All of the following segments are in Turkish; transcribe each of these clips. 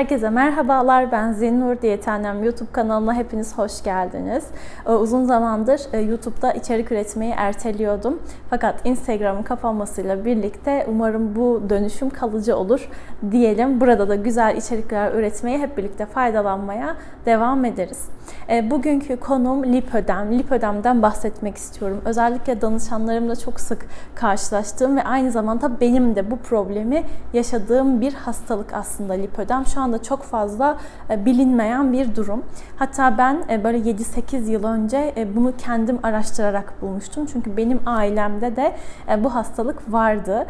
Herkese merhabalar. Ben Zinnur Diyetenem YouTube kanalına hepiniz hoş geldiniz. Ee, Uzun zamandır e, YouTube'da içerik üretmeyi erteliyordum. Fakat Instagram'ın kapanmasıyla birlikte umarım bu dönüşüm kalıcı olur diyelim. Burada da güzel içerikler üretmeye hep birlikte faydalanmaya devam ederiz. E, Bugünkü konum lipödem. Lipödemden bahsetmek istiyorum. Özellikle danışanlarımla çok sık karşılaştığım ve aynı zamanda benim de bu problemi yaşadığım bir hastalık aslında lipödem. Şu anda çok fazla e, bilinmeyen bir durum. Hatta ben e, böyle 7-8 yıl önce e, bunu kendim araştırarak bulmuştum. Çünkü benim ailemde de bu hastalık vardı.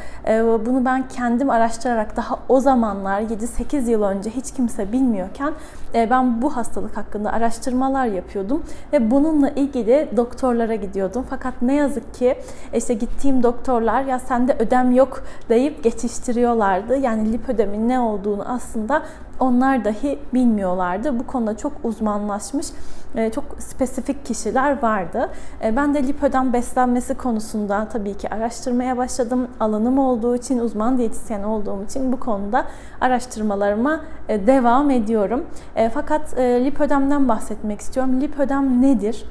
Bunu ben kendim araştırarak daha o zamanlar 7-8 yıl önce hiç kimse bilmiyorken ben bu hastalık hakkında araştırmalar yapıyordum ve bununla ilgili doktorlara gidiyordum. Fakat ne yazık ki işte gittiğim doktorlar ya sende ödem yok deyip geçiştiriyorlardı. Yani lipödemin ne olduğunu aslında onlar dahi bilmiyorlardı. Bu konuda çok uzmanlaşmış, e, çok spesifik kişiler vardı. E, Ben de lipödem beslenmesi konusunda tabii ki araştırmaya başladım. Alanım olduğu için, uzman diyetisyen olduğum için bu konuda araştırmalarıma e, devam ediyorum. Fakat lipödemden bahsetmek istiyorum. Lipödem nedir?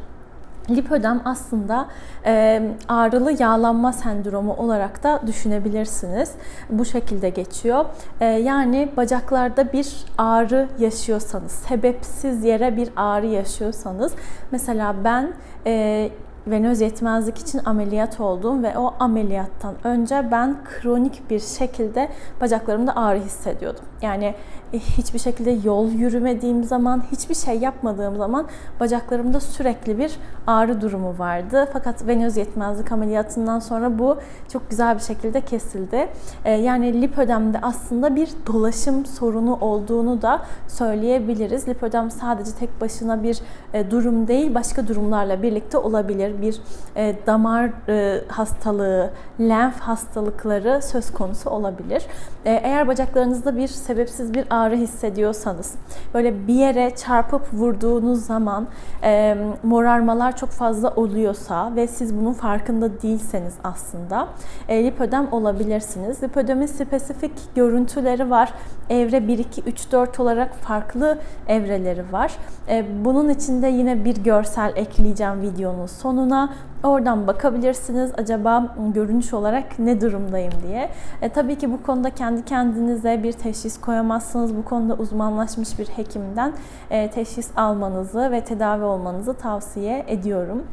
Lipödem aslında e, ağrılı yağlanma sendromu olarak da düşünebilirsiniz. Bu şekilde geçiyor. E, yani bacaklarda bir ağrı yaşıyorsanız, sebepsiz yere bir ağrı yaşıyorsanız, mesela ben e, venöz yetmezlik için ameliyat oldum ve o ameliyattan önce ben kronik bir şekilde bacaklarımda ağrı hissediyordum. Yani e, hiçbir şekilde yol yürümediğim zaman, hiçbir şey yapmadığım zaman bacaklarımda sürekli bir ağrı durumu vardı. Fakat venöz yetmezlik ameliyatından sonra bu çok güzel bir şekilde kesildi. E, Yani lipödemde aslında bir dolaşım sorunu olduğunu da söyleyebiliriz. Lipödem sadece tek başına bir e, durum değil, başka durumlarla birlikte olabilir. Bir e, damar e, hastalığı, lenf hastalıkları söz konusu olabilir. E, Eğer bacaklarınızda bir sebepsiz bir ağrı hissediyorsanız, böyle bir yere çarpıp vurduğunuz zaman e, morarmalar çok fazla oluyorsa ve siz bunun farkında değilseniz aslında e, lipödem olabilirsiniz. Lipödemin spesifik görüntüleri var. Evre 1, 2, 3, 4 olarak farklı evreleri var. E, bunun içinde yine bir görsel ekleyeceğim videonun sonuna. Oradan bakabilirsiniz acaba görünüş olarak ne durumdayım diye. E, tabii ki bu konuda kendi kendinize bir teşhis koyamazsınız. Bu konuda uzmanlaşmış bir hekimden e, teşhis almanızı ve tedavi olmanızı tavsiye ediyorum.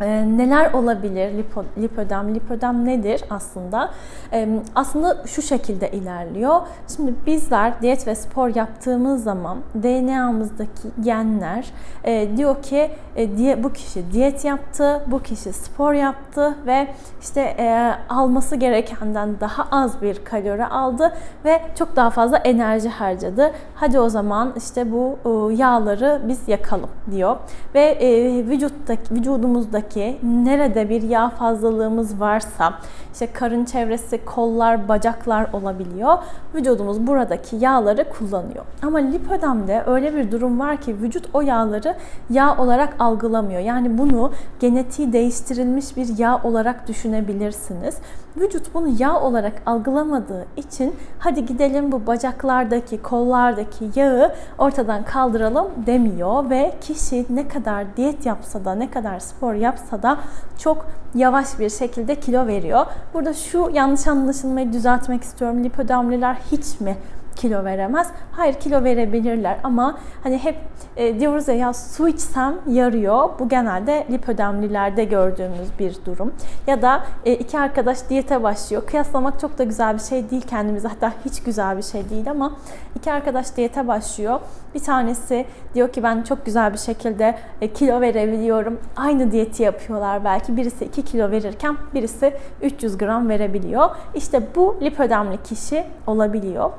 Ee, neler olabilir lipo, lipödem? Lipödem nedir aslında? Ee, aslında şu şekilde ilerliyor. Şimdi bizler diyet ve spor yaptığımız zaman DNA'mızdaki genler e, diyor ki e, diye, bu kişi diyet yaptı, bu kişi spor yaptı ve işte e, alması gerekenden daha az bir kalori aldı ve çok daha fazla enerji harcadı. Hadi o zaman işte bu e, yağları biz yakalım diyor ve e, vücuttaki vücudumuzdaki nerede bir yağ fazlalığımız varsa işte karın çevresi, kollar, bacaklar olabiliyor. Vücudumuz buradaki yağları kullanıyor. Ama lipödemde öyle bir durum var ki vücut o yağları yağ olarak algılamıyor. Yani bunu genetiği değiştirilmiş bir yağ olarak düşünebilirsiniz. Vücut bunu yağ olarak algılamadığı için hadi gidelim bu bacaklardaki, kollardaki yağı ortadan kaldıralım demiyor ve kişi ne kadar diyet yapsa da, ne kadar spor yapsa da çok yavaş bir şekilde kilo veriyor. Burada şu yanlış anlaşılmayı düzeltmek istiyorum. Lipödemliler hiç mi kilo veremez. Hayır kilo verebilirler ama hani hep e, diyoruz ya ya su içsem yarıyor. Bu genelde lipödemlilerde gördüğümüz bir durum. Ya da e, iki arkadaş diyete başlıyor. Kıyaslamak çok da güzel bir şey değil kendimize. Hatta hiç güzel bir şey değil ama iki arkadaş diyete başlıyor. Bir tanesi diyor ki ben çok güzel bir şekilde e, kilo verebiliyorum. Aynı diyeti yapıyorlar belki. Birisi 2 kilo verirken birisi 300 gram verebiliyor. İşte bu lipödemli kişi olabiliyor.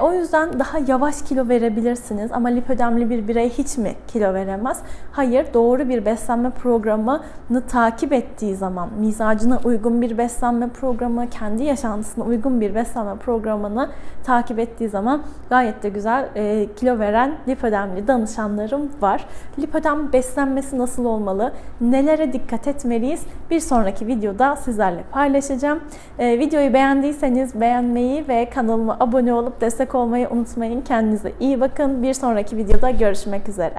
O yüzden daha yavaş kilo verebilirsiniz ama lipödemli bir birey hiç mi kilo veremez? Hayır, doğru bir beslenme programını takip ettiği zaman, mizacına uygun bir beslenme programı, kendi yaşantısına uygun bir beslenme programını takip ettiği zaman gayet de güzel e, kilo veren lipödemli danışanlarım var. Lipödem beslenmesi nasıl olmalı? Nelere dikkat etmeliyiz? Bir sonraki videoda sizlerle paylaşacağım. E, videoyu beğendiyseniz beğenmeyi ve kanalıma abone olup destek destek olmayı unutmayın. Kendinize iyi bakın. Bir sonraki videoda görüşmek üzere.